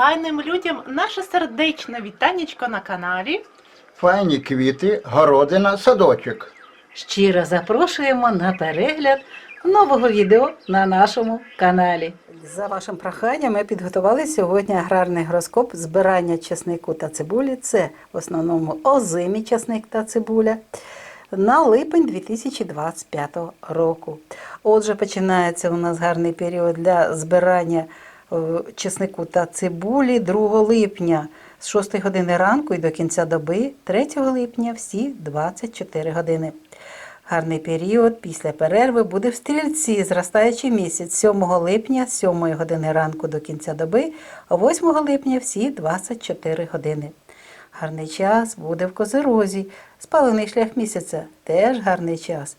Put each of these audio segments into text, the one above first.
файним людям наше сердечне вітанечко на каналі. Файні квіти, городина, садочок. Щиро запрошуємо на перегляд нового відео на нашому каналі. За вашим проханням ми підготували сьогодні аграрний гороскоп збирання чеснику та цибулі. Це в основному озимий чесник та цибуля. На липень 2025 року. Отже, починається у нас гарний період для збирання чеснику та цибулі 2 липня з 6 години ранку і до кінця доби, 3 липня всі 24 години. Гарний період після перерви буде в стрільці, зростаючий місяць 7 липня з 7 години ранку до кінця доби, а 8 липня всі 24 години. Гарний час буде в козирозі, спалений шлях місяця теж гарний час.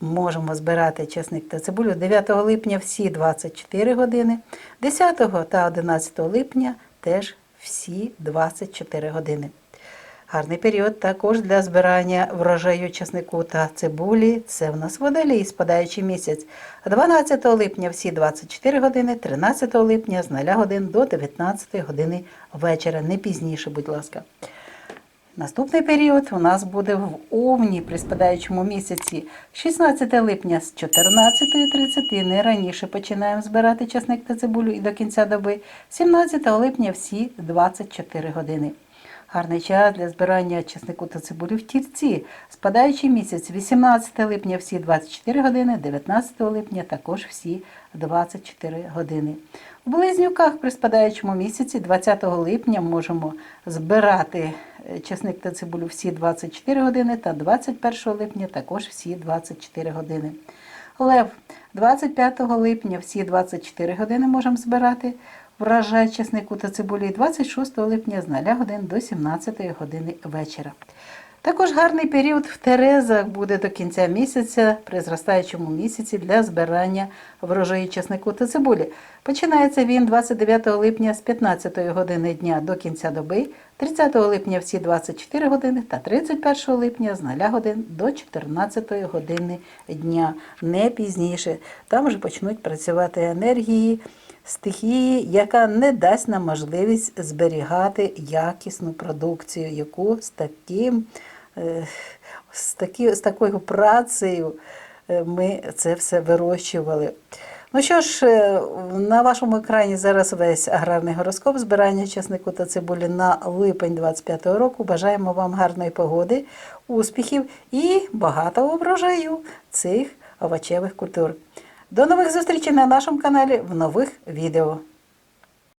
Можемо збирати часник та цибулю 9 липня всі 24 години, 10 та 11 липня теж всі 24 години. Гарний період також для збирання врожаю часнику та цибулі. Це в нас водолій, спадаючий місяць. 12 липня всі 24 години, 13 липня з 0 годин до 19 години вечора. Не пізніше, будь ласка. Наступний період у нас буде в Овні при спадаючому місяці 16 липня з 14.30, не раніше починаємо збирати часник та цибулю і до кінця доби, 17 липня всі 24 години. Гарний час для збирання чеснику та цибулі в тірці. Спадаючий місяць 18 липня всі 24 години, 19 липня також всі 24 години. У близнюках при спадаючому місяці 20 липня можемо збирати чесник та цибулю всі 24 години та 21 липня також всі 24 години. Лев 25 липня всі 24 години можемо збирати Вражає чеснику та цибулі 26 липня з 0 годин до 17 години вечора. Також гарний період в Терезах буде до кінця місяця, при зростаючому місяці для збирання врожаю чеснику та цибулі. Починається він 29 липня з 15 години дня до кінця доби, 30 липня всі 24 години та 31 липня з 0 годин до 14 години дня, не пізніше. Там вже почнуть працювати енергії стихії, яка не дасть нам можливість зберігати якісну продукцію, яку з таким, е, з, такі, з такою працею е, ми це все вирощували. Ну що ж, е, на вашому екрані зараз весь аграрний гороскоп збирання часнику та цибулі на липень 25 року. Бажаємо вам гарної погоди, успіхів і багатого врожаю цих овочевих культур. До нових зустрічей на нашому каналі в нових відео.